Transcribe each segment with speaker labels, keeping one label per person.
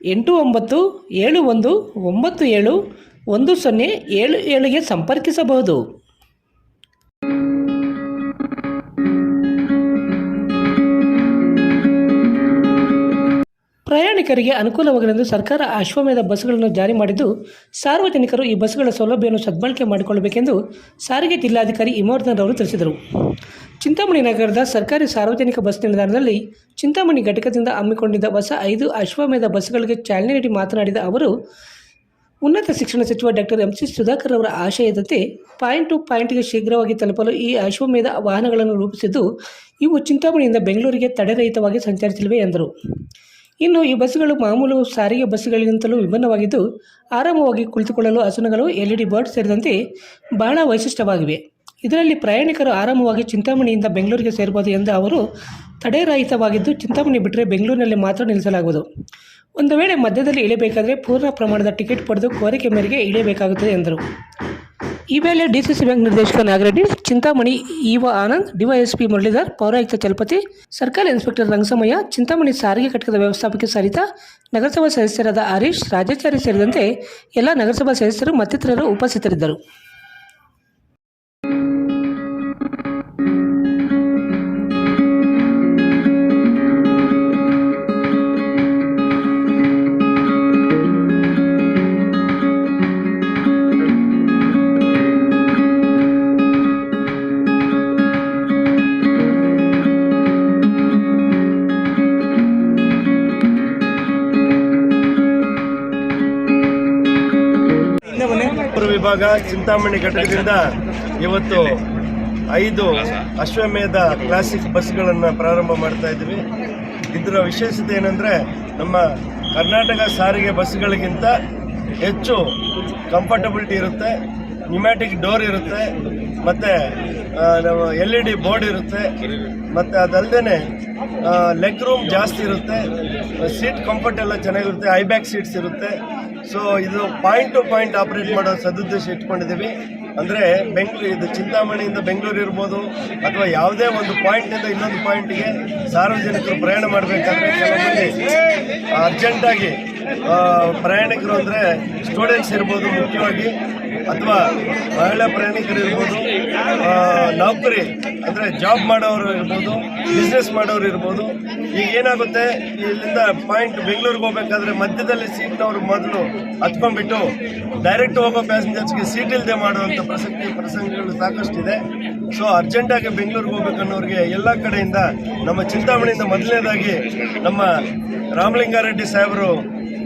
Speaker 1: ಎಂಟು ಒಂಬತ್ತು, ಏಳು ಒಂದು, ಒಂಬತ್ತು ಏಳು, ಒಂದು ಸೊನ್ನೆ, ಏಳು ಏಳಿಗೆ ಸಂಪರ್ಕಿಸಬಹುದು. ಪ್ರಯಾಣಿಕರಿಗೆ ಅನುಕೂಲವಾಗಲೆಂದು ಸರ್ಕಾರ ಅಶ್ವಮೇಧ ಬಸ್ಗಳನ್ನು ಜಾರಿ ಮಾಡಿದ್ದು, ಸಾರ್ವಜನಿಕರು ಈ ಬಸ್ಗಳ ಸೌಲಭ್ಯವನ್ನು ಸದ್ಬಳಕೆ ಮಾಡಿಕೊಳ್ಳಬೇಕೆಂದು ಸಾರಿಗೆ ಜಿಲ್ಲಾಧಿಕಾರಿ ಇಮೋರ್ಧನ್ ರವರು ತಿಳಿಸಿದರು. ಚಿಂತಾಮಣಿ ನಗರದ ಸರ್ಕಾರಿ ಸಾರ್ವಜನಿಕ ಬಸ್ ನಿಲ್ದಾಣದಲ್ಲಿ ಚಿಂತಾಮಣಿ ಘಟಕದಿಂದ ಹಮ್ಮಿಕೊಂಡಿದ್ದ ಹೊಸ ಐದು ಅಶ್ವಮೇಧ ಬಸ್ಗಳಿಗೆ ಚಾಲನೆ ನೀಡಿ ಮಾತನಾಡಿದ ಅವರು, ಉನ್ನತ ಶಿಕ್ಷಣ ಸಚಿವ ಡಾಕ್ಟರ್ ಎಂ ಸಿ ಸುಧಾಕರ್ ಅವರ ಆಶಯದಂತೆ ಪಾಯಿಂಟ್ ಟು ಪಾಯಿಂಟ್ಗೆ ಶೀಘ್ರವಾಗಿ ತಲುಪಲು ಈ ಅಶ್ವಮೇಧ ವಾಹನಗಳನ್ನು ರೂಪಿಸಿದ್ದು, ಇವು ಚಿಂತಾಮಣಿಯಿಂದ ಬೆಂಗಳೂರಿಗೆ ತಡೆರಹಿತವಾಗಿ ಸಂಚರಿಸಲಿವೆ ಎಂದರು. ಇನ್ನು ಈ ಬಸ್ಸುಗಳು ಮಾಮೂಲು ಸಾರಿಗೆ ಬಸ್ಸುಗಳಿಗಿಂತಲೂ ವಿಭಿನ್ನವಾಗಿದ್ದು, ಆರಾಮವಾಗಿ ಕುಳಿತುಕೊಳ್ಳಲು ಆಸನಗಳು ಎಲ್ಇಡಿ ಬೋರ್ಡ್ ಸೇರಿದಂತೆ ಬಹಳ ವೈಶಿಷ್ಟ್ಯವಾಗಿವೆ. ಇದರಲ್ಲಿ ಪ್ರಯಾಣಿಕರು ಆರಾಮವಾಗಿ ಚಿಂತಾಮಣಿಯಿಂದ ಬೆಂಗಳೂರಿಗೆ ಸೇರಬಹುದು ಎಂದು ಅವರು ತಡೆರಹಿತವಾಗಿದ್ದು ಚಿಂತಾಮಣಿ ಬಿಟ್ಟರೆ ಬೆಂಗಳೂರಿನಲ್ಲಿ ಮಾತ್ರ ನಿಲ್ಲಿಸಲಾಗುವುದು. ಒಂದು ವೇಳೆ ಮಧ್ಯದಲ್ಲಿ ಇಳಿಬೇಕಾದರೆ ಪೂರ್ಣ ಪ್ರಮಾಣದ ಟಿಕೆಟ್ ಪಡೆದು ಕೋರಿಕೆ ಮೇರೆಗೆ ಇಳಿಯಬೇಕಾಗುತ್ತದೆ ಎಂದರು. ಈ ವೇಳೆ ಡಿಸಿಸಿ ಬ್ಯಾಂಕ್ ನಿರ್ದೇಶಕ ನಾಗರೆಡ್ಡಿ, ಚಿಂತಾಮಣಿ ಇವ ಆನಂದ್ ಡಿವೈಎಸ್ಪಿ ಮುರಳೀಧರ್, ಪೌರಾಯುಕ್ತ ಚಲಪತಿ, ಸರ್ಕಲ್ ಇನ್ಸ್ಪೆಕ್ಟರ್ ರಂಗಸಮಯ್ಯ, ಚಿಂತಾಮಣಿ ಸಾರಿಗೆ ಘಟಕದ ವ್ಯವಸ್ಥಾಪಕಿ ಸರಿತಾ, ನಗರಸಭಾ ಸದಸ್ಯರಾದ ಹರೀಶ್ ರಾಜಾಚಾರಿ ಸೇರಿದಂತೆ ಎಲ್ಲ ನಗರಸಭಾ ಸದಸ್ಯರು ಮತ್ತಿತರರು ಉಪಸ್ಥಿತರಿದ್ದರು.
Speaker 2: ವಿಭಾಗ ಚಿಂತಾಮಣಿ ಘಟಕದಿಂದ ಇವತ್ತು ಐದು ಅಶ್ವಮೇಧ ಕ್ಲಾಸಿಕ್ ಬಸ್ಗಳನ್ನು ಪ್ರಾರಂಭ ಮಾಡ್ತಾ ಇದ್ದೀವಿ. ಇದರ ವಿಶೇಷತೆ ಏನಂದರೆ ನಮ್ಮ ಕರ್ನಾಟಕ ಸಾರಿಗೆ ಬಸ್ಗಳಿಗಿಂತ ಹೆಚ್ಚು ಕಂಫರ್ಟಬಿಲಿಟಿ ಇರುತ್ತೆ ನ್ಯೂಮ್ಯಾಟಿಕ್ ಡೋರ್ ಇರುತ್ತೆ, ಮತ್ತು ಎಲ್ ಇ ಡಿ ಬೋರ್ಡ್ ಇರುತ್ತೆ, ಮತ್ತು ಅದಲ್ಲದೆ ಲೆಗ್ ರೂಮ್ ಜಾಸ್ತಿ ಇರುತ್ತೆ ಸೀಟ್ ಕಂಫರ್ಟ್ ಎಲ್ಲ ಚೆನ್ನಾಗಿರುತ್ತೆ ಐ ಬ್ಯಾಕ್ ಸೀಟ್ಸ್ ಇರುತ್ತೆ. ಸೊ ಇದು ಪಾಯಿಂಟ್ ಟು ಪಾಯಿಂಟ್ ಆಪರೇಟ್ ಮಾಡೋ ಸದುದ್ದೇಶ ಇಟ್ಕೊಂಡಿದ್ದೀವಿ. ಅಂದರೆ ಬೆಂಗಳೂರು, ಇದು ಚಿಂತಾಮಣಿಯಿಂದ ಬೆಂಗಳೂರು ಇರ್ಬೋದು, ಅಥವಾ ಯಾವುದೇ ಒಂದು ಪಾಯಿಂಟ್ನಿಂದ ಇನ್ನೊಂದು ಪಾಯಿಂಟ್ಗೆ ಸಾರ್ವಜನಿಕರು ಪ್ರಯಾಣ ಮಾಡಬೇಕಾದ್ರೆ ಕೆಲವೊಂದು ಅರ್ಜೆಂಟಾಗಿ ಪ್ರಯಾಣಿಕರು ಅಂದರೆ ಸ್ಟೂಡೆಂಟ್ಸ್ ಇರ್ಬೋದು ಮುಖ್ಯವಾಗಿ. ಅಥವಾ ಮಹಿಳಾ ಪ್ರಯಾಣಿಕರು ಇರ್ಬೋದು ನೌಕರಿ ಅಂದರೆ ಜಾಬ್ ಮಾಡೋರು ಇರ್ಬೋದು ಬಿಸ್ನೆಸ್ ಮಾಡೋರು ಇರ್ಬೋದು, ಈಗ ಏನಾಗುತ್ತೆ, ಇಲ್ಲಿಂದ ಪಾಯಿಂಟ್ ಬೆಂಗಳೂರಿಗೆ ಹೋಗ್ಬೇಕಾದ್ರೆ ಮಧ್ಯದಲ್ಲಿ ಸೀಟ್ನವರು ಮೊದಲು ಹತ್ಕೊಂಡ್ಬಿಟ್ಟು ಡೈರೆಕ್ಟ್ ಹೋಗೋ ಪ್ಯಾಸೆಂಜರ್ಸ್ಗೆ ಸೀಟ್ ಇಲ್ಲದೆ ಮಾಡುವಂಥ ಪ್ರಸಕ್ತಿ, ಪ್ರಸಂಗಗಳು ಸಾಕಷ್ಟಿದೆ. ಸೊ ಅರ್ಜೆಂಟಾಗಿ ಬೆಂಗಳೂರಿಗೆ ಹೋಗ್ಬೇಕನ್ನೋರಿಗೆ ಎಲ್ಲ ಕಡೆಯಿಂದ ನಮ್ಮ ಚಿಂತಾಮಣಿಯಿಂದ ಮೊದಲನೇದಾಗಿ ನಮ್ಮ ರಾಮಲಿಂಗಾರೆಡ್ಡಿ ಸಾಹೇಬರು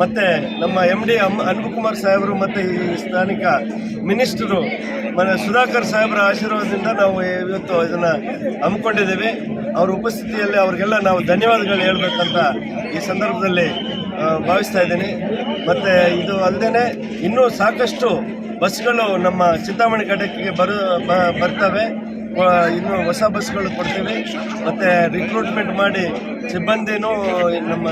Speaker 2: ಮತ್ತು ನಮ್ಮ ಎಂ ಡಿ ಅಮ್ ಅನ್ಬುಕುಮಾರ್ ಸಾಹೇಬರು ಮತ್ತು ಈ ಸ್ಥಾನಿಕ ಮಿನಿಸ್ಟರು ಮನೆ ಸುಧಾಕರ್ ಸಾಹೇಬರ ಆಶೀರ್ವಾದದಿಂದ ನಾವು ಇವತ್ತು ಇದನ್ನು ಹಮ್ಮಿಕೊಂಡಿದ್ದೀವಿ. ಅವರ ಉಪಸ್ಥಿತಿಯಲ್ಲಿ ಅವ್ರಿಗೆಲ್ಲ ನಾವು ಧನ್ಯವಾದಗಳು ಹೇಳ್ಬೇಕಂತ ಈ ಸಂದರ್ಭದಲ್ಲಿ ಭಾವಿಸ್ತಾ ಇದ್ದೀನಿ. ಮತ್ತು ಇದು ಅಲ್ಲದೆ ಇನ್ನೂ ಸಾಕಷ್ಟು ಬಸ್ಗಳು ನಮ್ಮ ಚಿಂತಾಮಣಿ ಘಟಕಕ್ಕೆ ಬರು ಬರ್ತವೆ. ಇನ್ನು ಹೊಸ ಬಸ್ಗಳು ಕೊಡ್ತೀವಿ. ಮತ್ತು ರಿಕ್ರೂಟ್ಮೆಂಟ್ ಮಾಡಿ ಸಿಬ್ಬಂದಿನೂ ನಮ್ಮ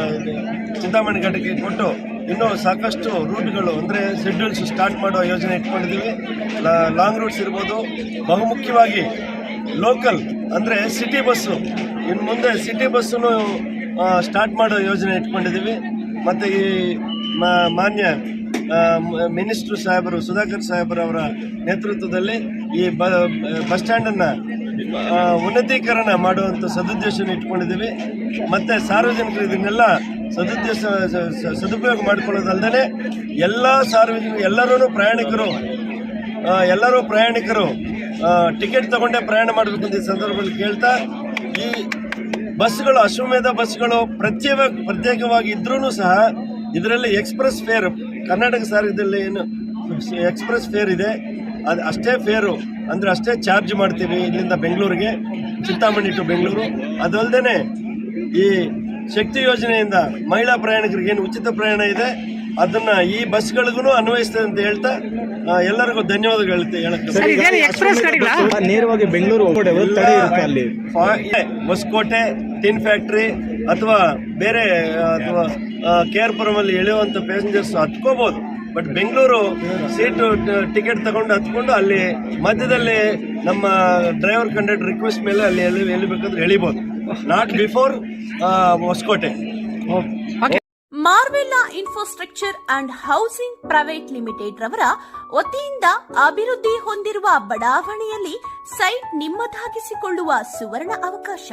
Speaker 2: ಚಿಂತಾಮಣಿ ಘಟಕಕ್ಕೆ ಕೊಟ್ಟು ಇನ್ನೂ ಸಾಕಷ್ಟು ರೂಟ್ಗಳು ಅಂದರೆ ಶೆಡ್ಯೂಲ್ಸ್ ಸ್ಟಾರ್ಟ್ ಮಾಡುವ ಯೋಜನೆ ಇಟ್ಕೊಂಡಿದ್ದೀವಿ. ಲಾಂಗ್ ರೂಟ್ಸ್ ಇರ್ಬೋದು. ಬಹುಮುಖ್ಯವಾಗಿ ಲೋಕಲ್ ಅಂದರೆ ಸಿಟಿ ಬಸ್ಸು ಇನ್ನು ಮುಂದೆ ಸಿಟಿ ಬಸ್ಸನ್ನು ಸ್ಟಾರ್ಟ್ ಮಾಡೋ ಯೋಜನೆ ಇಟ್ಕೊಂಡಿದ್ದೀವಿ. ಮತ್ತು ಈ ಮಾನ್ಯ ಮಿನಿಸ್ಟ್ರು ಸಾಹೇಬರು ಸುಧಾಕರ್ ಸಾಹೇಬರವರ ನೇತೃತ್ವದಲ್ಲಿ ಈ ಬಸ್ ಸ್ಟ್ಯಾಂಡನ್ನು ಉನ್ನತೀಕರಣ ಮಾಡುವಂಥ ಸದುದ್ದೇಶನ ಇಟ್ಕೊಂಡಿದ್ದೀವಿ. ಮತ್ತು ಸಾರ್ವಜನಿಕರು ಇದನ್ನೆಲ್ಲ ಸದುದ್ದೇಶ ಸದುಪಯೋಗ ಮಾಡಿಕೊಳ್ಳೋದಲ್ಲದೆ ಎಲ್ಲ ಸಾರ್ವಜನಿಕ ಎಲ್ಲರೂ ಪ್ರಯಾಣಿಕರು ಎಲ್ಲರೂ ಪ್ರಯಾಣಿಕರು ಟಿಕೆಟ್ ತಗೊಂಡೇ ಪ್ರಯಾಣ ಮಾಡಬೇಕು ಅಂತ ಈ ಸಂದರ್ಭದಲ್ಲಿ ಕೇಳ್ತಾ, ಈ ಬಸ್ಗಳು ಅಶ್ವಮೇಧ ಬಸ್ಗಳು ಪ್ರತ್ಯೇಕ, ಪ್ರತ್ಯೇಕವಾಗಿ ಇದ್ರೂ ಸಹ ಇದರಲ್ಲಿ ಎಕ್ಸ್ಪ್ರೆಸ್ ಫೇರ್ ಕರ್ನಾಟಕ ಸಾರಿಗೆದಲ್ಲಿ ಏನು ಎಕ್ಸ್ಪ್ರೆಸ್ ಫೇರ್ ಇದೆ. ಅದು ಅಷ್ಟೇ ಫೇರು. ಅಂದರೆ ಅಷ್ಟೇ ಚಾರ್ಜ್ ಮಾಡ್ತೀವಿ ಇಲ್ಲಿಂದ ಬೆಂಗಳೂರಿಗೆ ಚಿಂತಾಮಣಿ ಟು ಬೆಂಗಳೂರು. ಅದಲ್ಲದೆ ಈ ಶಕ್ತಿ ಯೋಜನೆಯಿಂದ ಮಹಿಳಾ ಪ್ರಯಾಣಿಕರಿಗೆ ಏನು ಉಚಿತ ಪ್ರಯಾಣ ಇದೆ ಅದನ್ನು ಈ ಬಸ್ಗಳಿಗೂ ಅನ್ವಯಿಸ್ತದೆ ಅಂತ ಹೇಳ್ತಾ ಎಲ್ಲರಿಗೂ ಧನ್ಯವಾದಗಳು
Speaker 3: ನೇರವಾಗಿ ಬೆಂಗಳೂರು ಹೋಗೋಡೆ ತಡೆ ಇರುತ್ತೆ ಅಲ್ಲಿ?
Speaker 2: ಫಾ- ಇದೆ. ಹೊಸಕೋಟೆ ಟಿನ್ ಫ್ಯಾಕ್ಟ್ರಿ ಅಥವಾ ಬೇರೆ ಅಥವಾ ಕೆ ಆರ್ ಪುರಮಲ್ಲಿ ಪ್ಯಾಸೆಂಜರ್ಸ್ ಹತ್ಕೋಬಹುದು ಬಟ್ ಬೆಂಗಳೂರು ಸೀಟು ಟಿಕೆಟ್ ತಗೊಂಡು ಹತ್ಕೊಂಡು ಅಲ್ಲಿ ಮಧ್ಯದಲ್ಲಿ ನಮ್ಮ ಡ್ರೈವರ್ ಕಂಡಕ್ಟರ್ ರಿಕ್ವೆಸ್ಟ್ ಮೇಲೆ ಅಲ್ಲಿ ಎಲ್ಲಿ ಎಳಿಬೇಕಾದ್ರೆ ಎಳಿಬೋದು. Not before Hosakote.
Speaker 4: Marvella infrastructure and housing private limited ರವರ ವತಿಯಿಂದ ಅಭಿವೃದ್ಧಿ ಹೊಂದಿರುವ ಬಡಾವಣೆಯಲ್ಲಿ ಸೈಟ್ ನಿಮ್ಮದಾಗಿಸಿಕೊಳ್ಳುವ ಸುವರ್ಣ ಅವಕಾಶ.